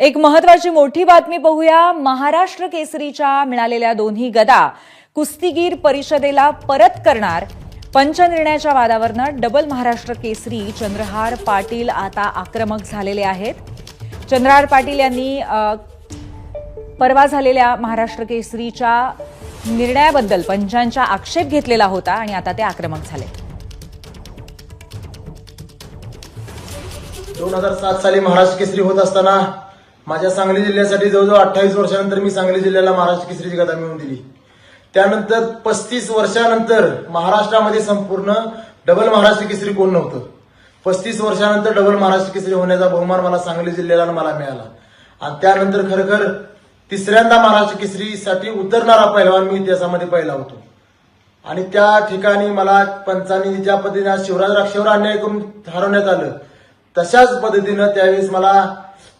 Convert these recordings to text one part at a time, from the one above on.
एक महत्वाची मोठी बातमी पाहूया. महाराष्ट्र केसरीच्या मिळालेल्या दोन्ही गदा कुस्तीगीर परिषदेला परत करणार. पंचनिर्णयाच्या वादावरनं डबल महाराष्ट्र केसरी चंद्रहार पाटील आता आक्रमक झालेले आहेत. चंद्रहार पाटील यांनी परवा झालेल्या महाराष्ट्र केसरीच्या निर्णयाबद्दल पंचांचा आक्षेप घेतलेला होता आणि आता ते आक्रमक झाले. दोन हजार सात साली महाराष्ट्र केसरी होत असताना माझ्या सांगली जिल्ह्यासाठी जवळजवळ अठ्ठावीस वर्षानंतर मी सांगली जिल्ह्याला महाराष्ट्र केसरीची गदा मिळवून दिली. त्यानंतर पस्तीस वर्षानंतर महाराष्ट्रामध्ये संपूर्ण डबल महाराष्ट्र केसरी कोण नव्हतं? पस्तीस वर्षानंतर डबल महाराष्ट्र केसरी होण्याचा बहुमान मला सांगली जिल्ह्याला मला मिळाला. आणि त्यानंतर खरखर तिसऱ्यांदा महाराष्ट्र केसरीसाठी उतरणारा पहिलवान मी इतिहासामध्ये पहिला होतो. आणि त्या ठिकाणी मला पंचांनी ज्या पद्धतीने शिवराज राक्षेवर अन्याय करून हरवण्यात आलं तशाच पद्धतीनं त्यावेळेस मला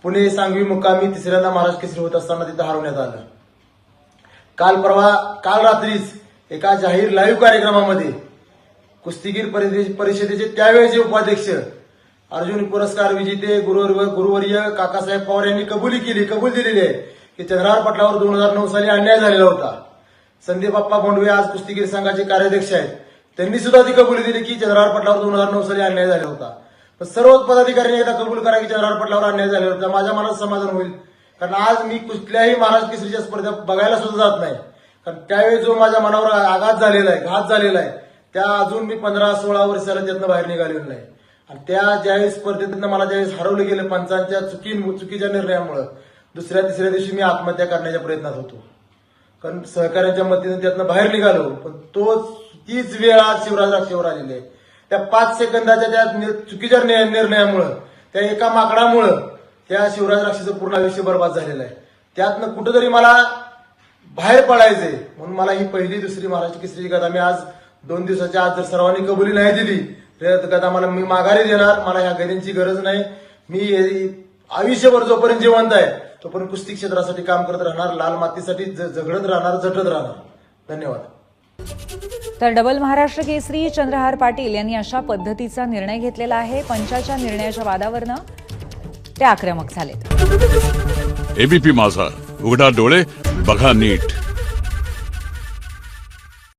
पुणे सांगवी मुक्कामी तिसऱ्यांदा महाराष्ट्र केसरी होत असताना तिथं हरवण्यात आलं. काल परवा काल रात्रीच एका जाहीर लाईव्ह कार्यक्रमामध्ये कुस्तीगीर परिषदेचे त्यावेळेचे उपाध्यक्ष अर्जुन पुरस्कार विजेते गुरुवर गुरुवर्य काकासाहेब पवार यांनी कबुली केली कबूल दिलेली आहे की चंद्रार पटलावर दोन हजार नऊ साली अन्याय झालेला होता. संदीप बाप्पा भोंडवे आज कुस्तीगीर संघाचे कार्याध्यक्ष आहेत. त्यांनी सुद्धा ती कबुली दिली की चंद्रार पटलावर दोन हजार नऊ साली अन्याय झाला होता. पण सर्व पदाधिकाऱ्यांनी एकदा कबूल करा की पटलावर अन्याय झाला होता माझ्या मनात समाधान होईल. कारण आज मी कुठल्याही महाराष्ट्र केसरीच्या स्पर्धा बघायला सुद्धा जात नाही. कारण त्यावेळी जो माझ्या मनावर आघात झालेला आहे घात झालेला आहे त्या अजून मी पंधरा सोळा वर्षाला त्यातनं बाहेर निघालेलो नाही. आणि त्या ज्यावेळेस स्पर्धेतनं मला ज्यावेळेस हरवलं गेलं पंचांच्या चुकी चुकीच्या निर्णयामुळं दुसऱ्या तिसऱ्या दिवशी मी आत्महत्या करण्याच्या प्रयत्नात होतो. कारण सहकार्याच्या मदतीनं त्यातनं बाहेर निघालो पण तोच तीच वेळ आज शिवराज राक्षेवर आलेली आहे त्या पाच सेकंदाच्या त्या नि- चुकीच्या निर्णयामुळं त्या एका माकडामुळं त्या शिवराज राक्षीचं पूर्ण आयुष्य बर्बाद झालेलं आहे. त्यातनं कुठंतरी मला बाहेर पडायचंय म्हणून मला ही पहिली दुसरी महाराष्ट्र केसरी गदा मी आज दोन दिवसाच्या आज जर सर्वांनी कबुली नाही दिली तर गदा मला मी माघारी देणार. मला ह्या गदींची गरज नाही. मी आयुष्यभर जोपर्यंत जिवंत आहे तोपर्यंत कुस्ती क्षेत्रासाठी काम करत राहणार लाल मातीसाठी झगडत राहणार झटत राहणार. धन्यवाद. तर डबल महाराष्ट्र केसरी चंद्रहार पाटील यांनी अशा पद्धतीचा निर्णय घेतलेला आहे. पंचाच्या निर्णयाच्या वादावरनं ते आक्रमक झालेत. एबीपी माझा. उघडा डोळे बघा नीट.